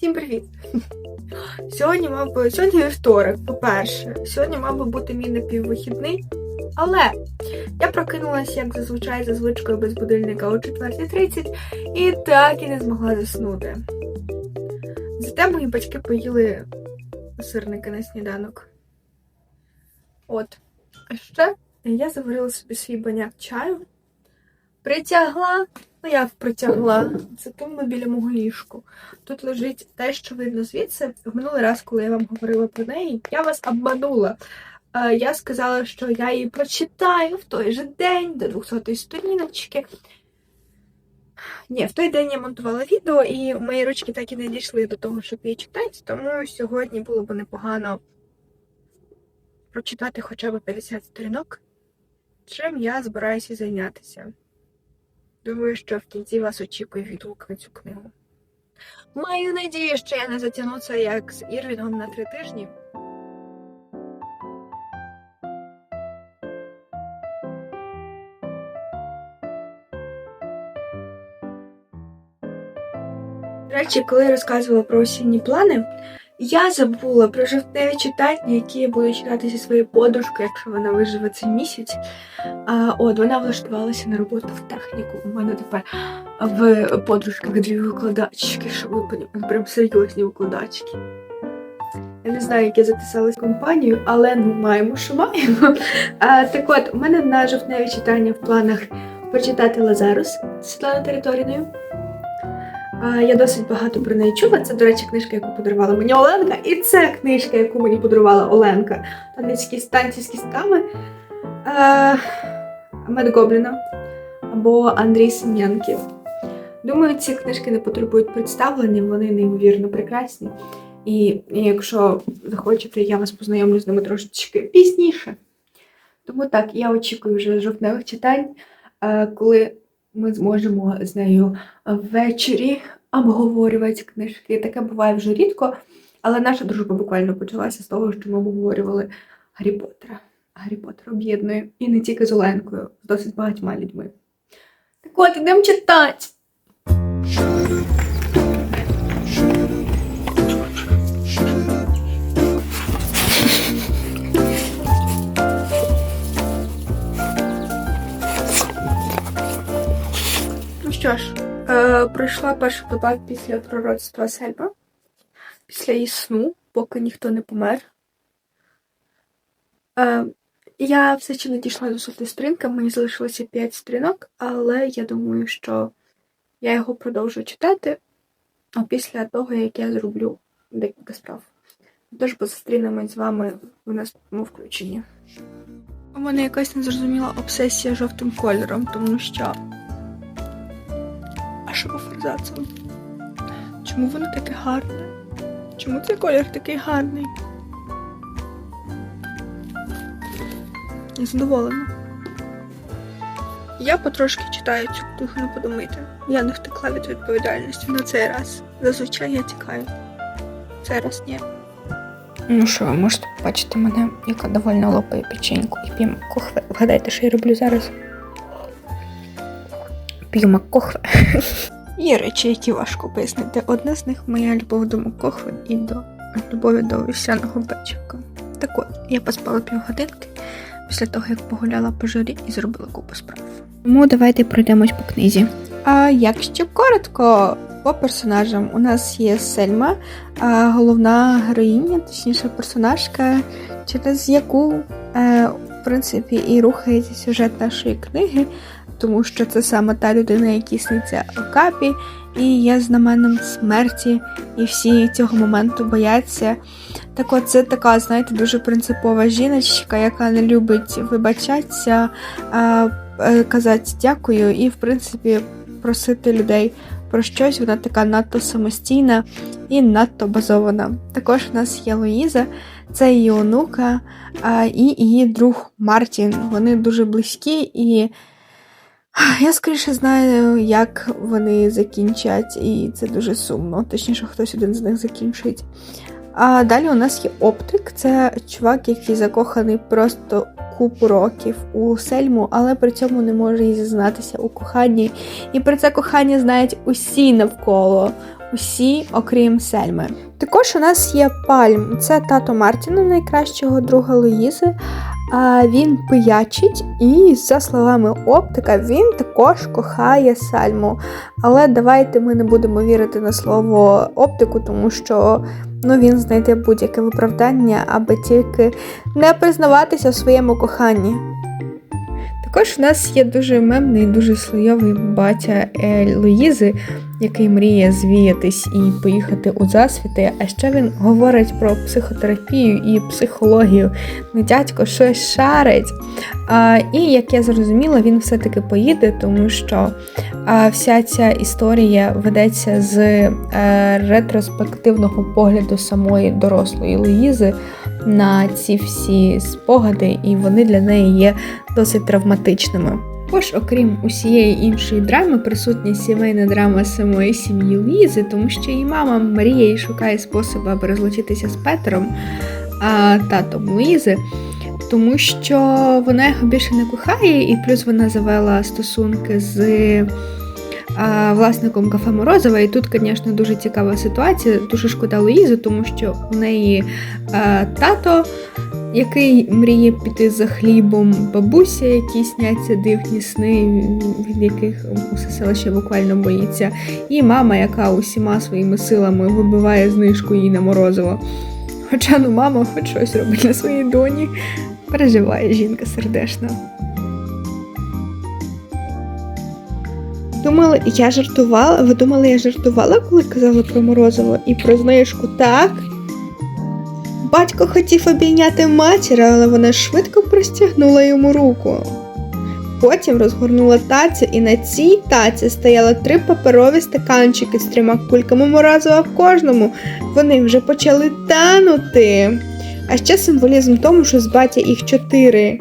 Всім привіт! Сьогодні мав би сьогодні вівторок, по-перше. Сьогодні мав би бути мій напіввихідний. Але я прокинулася, як зазвичай, за звичкою без будильника о 4.30 і так і не змогла заснути. Зате мої батьки поїли сирники на сніданок. От. А ще я заварила собі свій баняк чаю. Притягла, ну як притягла, це тумба біля мого ліжку. Тут лежить те, що видно звідси. В минулий раз, коли я вам говорила про неї, я вас обманула. Е, Я сказала, що я її прочитаю в той же день, до 200 сторіночки. Ні, в той день я монтувала відео, і мої ручки так і не дійшли до того, щоб її читати, тому сьогодні було б непогано прочитати хоча б 50 сторінок, чим я збираюся зайнятися. Думаю, що в кінці вас очікує відгук на цю книгу. Маю надію, що я не затягну це як з Ірвінгом на три тижні. До речі, коли я розказувала про осінні плани, я забула про жовтневі читання, які я буду читати зі своєю подружкою, якщо вона виживе цей місяць. А, от вона влаштувалася на роботу в техніку. У мене тепер в подружках дві викладачки, що ви понімали, прям серйозні викладачки. Я не знаю, як я записалась в компанію, але ну маємо, що маємо. А, так от, у мене на жовтневі читання в планах прочитати Лазарус Світлана Територіною. Я досить багато про неї чула. Це, до речі, книжка, яку подарувала мені Оленка, і це книжка, яку мені подарувала Оленка. Танецькі станції з кістками Медгобліна або Андрій Сем'янків. Думаю, ці книжки не потребують представлення, вони неймовірно прекрасні. І якщо захочете, я вас познайомлю з ними трошечки пізніше. Тому так, я очікую вже жовтневих читань, е, коли ми зможемо з нею ввечері обговорювати книжки. Таке буває вже рідко, але наша дружба буквально почалася з того, що ми обговорювали Гаррі Поттера. Гаррі Поттер об'єднує і не тільки з Оленкою, з досить багатьма людьми. Так от, ідемо читати. Ну що ж, е, пройшла перша доба після пророцтва Сельма, після її сну, поки ніхто не помер. Е, я все ще не дійшла до соти сторінка, мені залишилося 5 сторінок, але я думаю, що я його продовжу читати після того, як я зроблю декілька справ. Тож зустрінемось з вами в наступному включенні. У мене якась незрозуміла обсесія жовтим кольором, тому що. А що по форзацам? Чому воно таке гарне? Чому цей колір такий гарний? Задоволена. Я потрошки читаю цю книгу, не подумайте. Я не втекла від відповідальності на цей раз. Зазвичай я тікаю. Цей раз ні. Ну що, ви можете побачити мене, яка довольно лопає печеньку і п'є макохве. Вгадайте, що я роблю зараз? П'ю макохве. Є речі, які важко пояснити. Одна з них моя любов до макохви і до любові до вівсяного печивка. Так от, я поспала півгодинки після того, як погуляла по журі і зробила купу справ. Тому давайте пройдемось по книзі. А якщо коротко, по персонажам у нас є Сельма, головна героїня, точніше персонажка, через яку, е, в принципі, і рухається сюжет нашої книги, тому що це саме та людина, якій сниться в капі, і є знаменем смерті, і всі цього моменту бояться. Так от це така, знаєте, дуже принципова жіночка, яка не любить вибачатися, е, казати дякую і, в принципі, просити людей про щось. Вона така надто самостійна і надто базована. Також у нас є Луїза, це її онука і її друг Мартін. Вони дуже близькі, і я скоріше знаю, як вони закінчать, і це дуже сумно. Точніше, хтось один з них закінчить. А далі у нас є Оптик, це чувак, який закоханий просто купу років у Сельму, але при цьому не може їй зізнатися у коханні. І про це кохання знають усі навколо. усі, окрім Сельми. Також у нас є Пальм, це тато Мартіна, найкращого друга Луїзи. А він пиячить, і, за словами оптика, він також кохає Сальму. Але давайте ми не будемо вірити на слово оптику, тому що ну, він знайде будь-яке виправдання, аби тільки не признаватися в своєму коханні. Також у нас є дуже мемний, дуже слойовий батя Луїзи, який мріє звіятись і поїхати у засвіти. А ще він говорить про психотерапію і психологію. Ну, дядько щось шарить. А, і як я зрозуміла, він все-таки поїде, тому що а, вся ця історія ведеться з е, ретроспективного погляду самої дорослої Луїзи на ці всі спогади, і вони для неї є досить травматичними. Також, окрім усієї іншої драми, присутня сімейна драма самої сім'ї Луїзи, тому що її мама мріє і шукає спосіб, аби розлучитися з Петером, а татом Луїзи, тому що вона його більше не кохає, і плюс вона завела стосунки з власником кафе Морозова. І тут, звісно, дуже цікава ситуація. Дуже шкода Луїзу, тому що у неї а, тато який мріє піти за хлібом, бабуся, які сняться дивні сни, від яких усе селище буквально боїться, і мама, яка усіма своїми силами вибиває знижку їй на морозиво. Хоча ну мама хоч щось робить для своєї доні, переживає жінка сердешна. Думали, я жартувала. Ви думали, я жартувала, коли казала про морозиво і про знижку, так? Батько хотів обійняти матір, але вона швидко простягнула йому руку. Потім розгорнула тацю, і на цій таці стояли три паперові стаканчики з трьома кульками морозива в кожному. Вони вже почали танути. А ще символізм тому, що з батя їх чотири.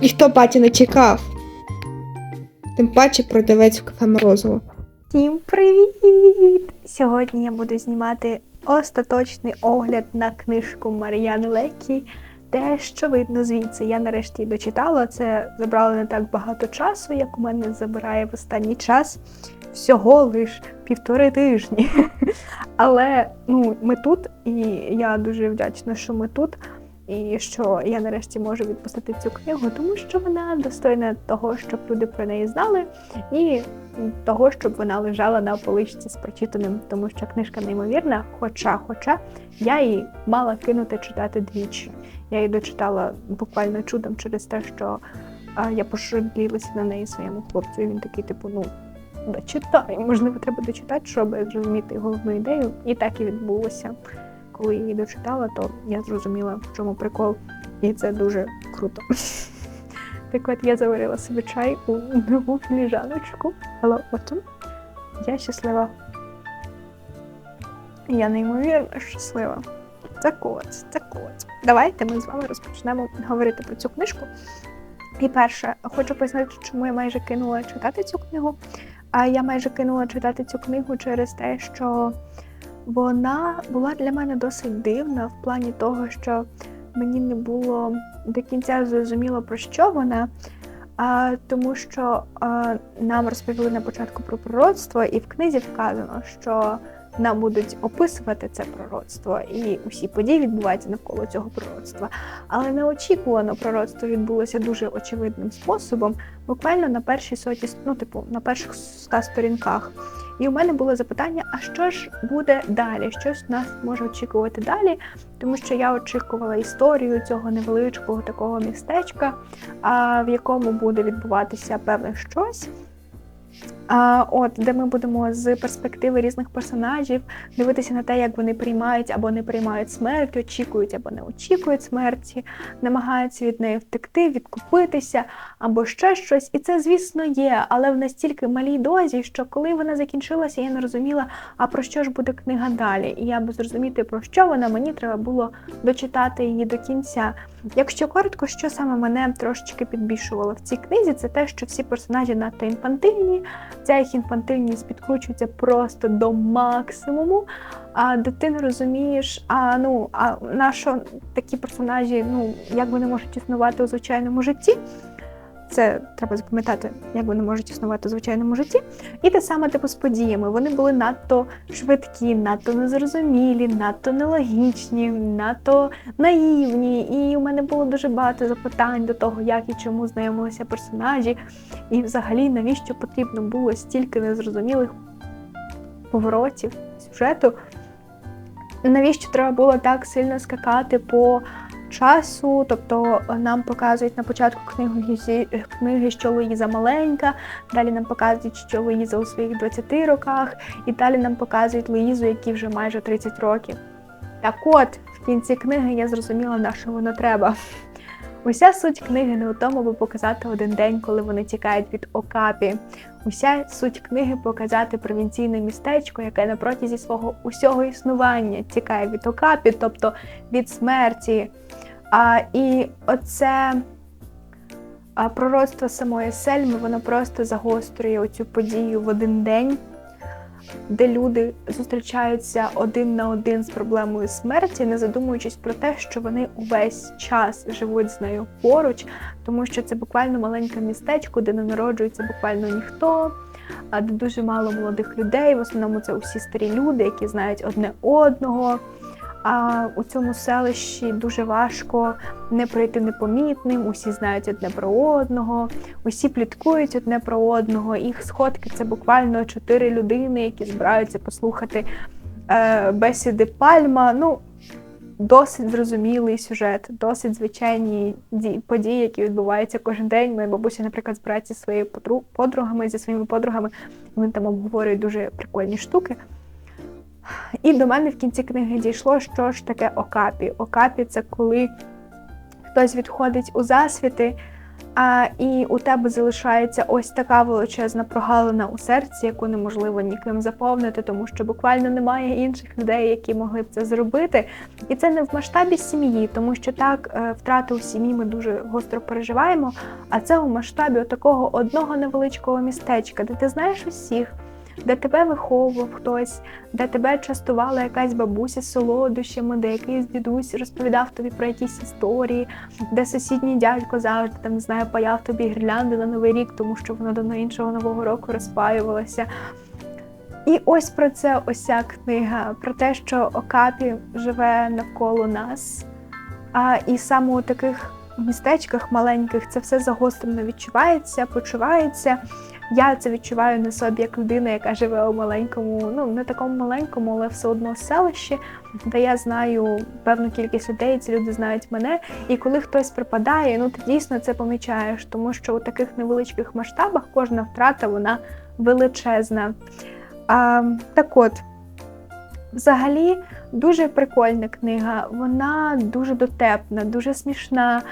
І хто батя не чекав? Тим паче продавець в кафе Морозово. Всім привіт! Сьогодні я буду знімати остаточний огляд на книжку Мар'яни Лекі. Те, що видно звідси, я нарешті дочитала. Це забрало не так багато часу, як у мене забирає в останній час. Всього лиш півтори тижні. Але ну, ми тут, і я дуже вдячна, що ми тут. І що я нарешті можу відпустити цю книгу, тому що вона достойна того, щоб люди про неї знали, і того, щоб вона лежала на поличці з прочитаним, тому що книжка неймовірна. Хоча, хоча я її мала кинути читати двічі. Я її дочитала буквально чудом через те, що я пожалілася на неї своєму хлопцю. І він такий, типу, ну дочитай. Можливо, треба дочитати, щоб зрозуміти головну ідею. І так і відбулося. Коли її дочитала, то я зрозуміла, в чому прикол, і це дуже круто. Так от я заварила собі чай у нову філіжаночку, але потім я щаслива. Я неймовірно щаслива. Так от, так от. Давайте ми з вами розпочнемо говорити про цю книжку. І перше, хочу пояснити, чому я майже кинула читати цю книгу. А я майже кинула читати цю книгу через те, що вона була для мене досить дивна в плані того, що мені не було до кінця зрозуміло про що вона, а, тому що а, нам розповіли на початку про пророцтво, і в книзі вказано, що нам будуть описувати це пророцтво, і усі події відбуваються навколо цього пророцтва. Але неочікувано пророцтво відбулося дуже очевидним способом, буквально на першій соті, ну, типу, на перших ста сторінках. І у мене було запитання: а що ж буде далі? Що ж нас може очікувати далі? Тому що я очікувала історію цього невеличкого такого містечка, в якому буде відбуватися певне щось. От, де ми будемо з перспективи різних персонажів дивитися на те, як вони приймають або не приймають смерть, очікують або не очікують смерті, намагаються від неї втекти, відкупитися або ще щось. І це, звісно, є, але в настільки малій дозі, що коли вона закінчилася, я не розуміла, а про що ж буде книга далі. І я би зрозуміти, про що вона, мені треба було дочитати її до кінця. Якщо коротко, що саме мене трошечки підбільшувало в цій книзі, це те, що всі персонажі надто інфантильні, ця їх інфантильність підкручується просто до максимуму. А дитину розумієш, а ну а на що такі персонажі, ну як вони можуть існувати у звичайному житті. Це треба запам'ятати, як вони можуть існувати у звичайному житті. І те саме типу з подіями. Вони були надто швидкі, надто незрозумілі, надто нелогічні, надто наївні. І у мене було дуже багато запитань до того, як і чому знайомилися персонажі, і взагалі навіщо потрібно було стільки незрозумілих поворотів сюжету. Навіщо треба було так сильно скакати по часу? Тобто нам показують на початку книги, книги, що Луїза маленька, далі нам показують, що Луїза у своїх 20 роках, і далі нам показують Луїзу, якій вже майже 30 років. Так от, в кінці книги я зрозуміла, на що воно треба. Уся суть книги не у тому, аби показати один день, коли вони тікають від окапі. Уся суть книги показати провінційне містечко, яке на протязі свого усього існування тікає від окапі, тобто від смерті. А, і оце а, пророцтво самої Сельми, воно просто загострює оцю подію в один день, де люди зустрічаються один на один з проблемою смерті, не задумуючись про те, що вони увесь час живуть з нею поруч, тому що це буквально маленьке містечко, де не народжується буквально ніхто, а де дуже мало молодих людей. В основному це усі старі люди, які знають одне одного. А у цьому селищі дуже важко не пройти непомітним, усі знають одне про одного, усі пліткують одне про одного. Їх сходки це буквально чотири людини, які збираються послухати е, бесіди Пальма. Ну, досить зрозумілий сюжет, досить звичайні ді- події, які відбуваються кожен день. Моя бабуся, наприклад, збирається зі подру- подругами, зі своїми подругами. Вони там обговорюють дуже прикольні штуки. І до мене в кінці книги дійшло, що ж таке окапі. Окапі це коли хтось відходить у засвіти, а, і у тебе залишається ось така величезна прогалина у серці, яку неможливо ніким заповнити, тому що буквально немає інших людей, які могли б це зробити. І це не в масштабі сім'ї, тому що так е, втрати у сім'ї ми дуже гостро переживаємо. А це у масштабі такого одного невеличкого містечка, де ти знаєш усіх, де тебе виховував хтось, де тебе частувала якась бабуся з солодощами, де якийсь дідусь розповідав тобі про якісь історії, де сусідній дядько завжди там не знаю, паяв тобі гірлянди на новий рік, тому що воно до іншого нового року розпаювалося. І ось про це ось ця книга, про те, що Окапі живе навколо нас. А, і саме у таких містечках маленьких це все загострено відчувається, почувається. Я це відчуваю на собі як людина, яка живе у маленькому, ну не такому маленькому, але все одно селищі, де я знаю певну кількість людей, ці люди знають мене. І коли хтось припадає, ну ти дійсно це помічаєш, тому що у таких невеличких масштабах кожна втрата вона величезна. А, так от, взагалі, дуже прикольна книга. Вона дуже дотепна, дуже смішна,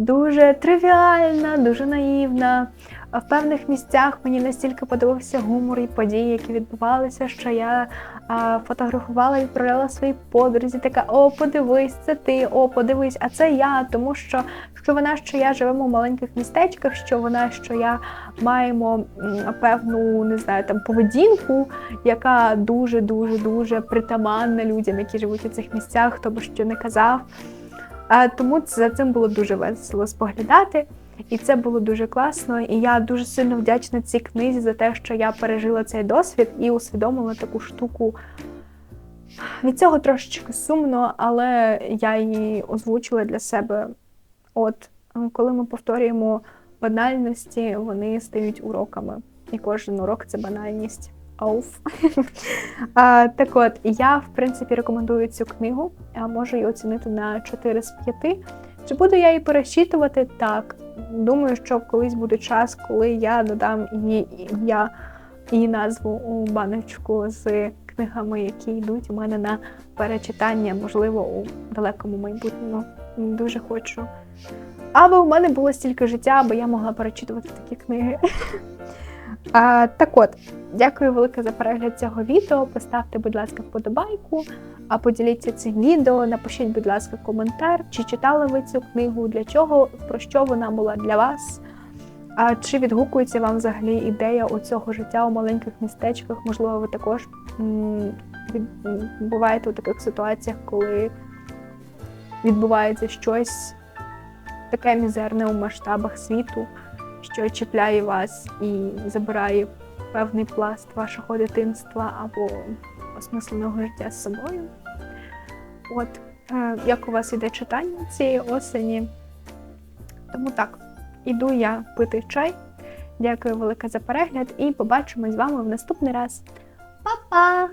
дуже тривіальна, дуже наївна. В певних місцях мені настільки подобався гумор і події, які відбувалися, що я а, фотографувала і відправляла своїй подрузі. Така: о, подивись, це ти, о, подивись, а це я. Тому що що вона, що я живемо в маленьких містечках, що вона, що я маємо певну, не знаю, там поведінку, яка дуже дуже дуже притаманна людям, які живуть у цих місцях, хто би що не казав. А, тому за цим було дуже весело споглядати. І це було дуже класно. І я дуже сильно вдячна цій книзі за те, що я пережила цей досвід і усвідомила таку штуку. Від цього трошечки сумно, але я її озвучила для себе. От, коли ми повторюємо банальності, вони стають уроками. І кожен урок це банальність. Ауф. а, так от, я, в принципі, рекомендую цю книгу. Можу її оцінити на 4 з 5. Чи буду я її перечитувати? Так. Думаю, що колись буде час, коли я додам її ім'я і назву у баночку з книгами, які йдуть у мене на перечитання, можливо, у далекому майбутньому. Дуже хочу. Аби у мене було стільки життя, аби я могла перечитувати такі книги. А, так от, дякую велике за перегляд цього відео. Поставте, будь ласка, вподобайку, а поділіться цим відео. Напишіть, будь ласка, коментар, чи читали ви цю книгу, для чого, про що вона була для вас. А чи відгукується вам взагалі ідея оцього життя у маленьких містечках? Можливо, ви також буваєте у таких ситуаціях, коли відбувається щось таке мізерне у масштабах світу. Що чіпляє вас і забирає певний пласт вашого дитинства або осмисленого життя з собою. От, е, як у вас іде читання цієї осені? Тому так, іду я пити чай. Дякую велике за перегляд і побачимось з вами в наступний раз. Па-па!